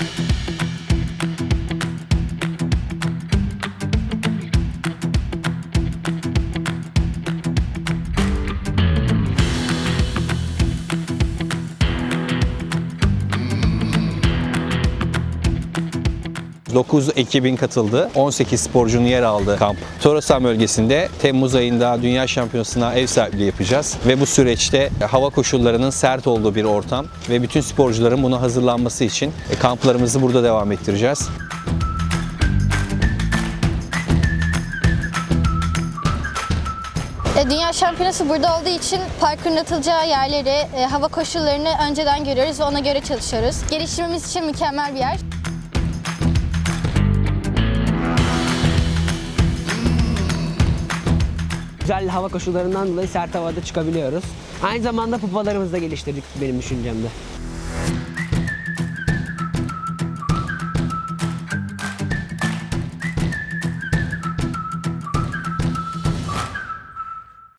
you 9 ekibin katıldığı 18 sporcunun yer aldığı kamp. Torasan bölgesinde Temmuz ayında Dünya Şampiyonası'na ev sahipliği yapacağız. Ve bu süreçte hava koşullarının sert olduğu bir ortam ve bütün sporcuların buna hazırlanması için e, kamplarımızı burada devam ettireceğiz. E, Dünya Şampiyonası burada olduğu için parkurun atılacağı yerleri, e, hava koşullarını önceden görüyoruz ve ona göre çalışıyoruz. Geliştirmemiz için mükemmel bir yer. Güzel hava koşullarından dolayı sert havada çıkabiliyoruz. Aynı zamanda pupalarımızı da geliştirdik benim düşüncemde.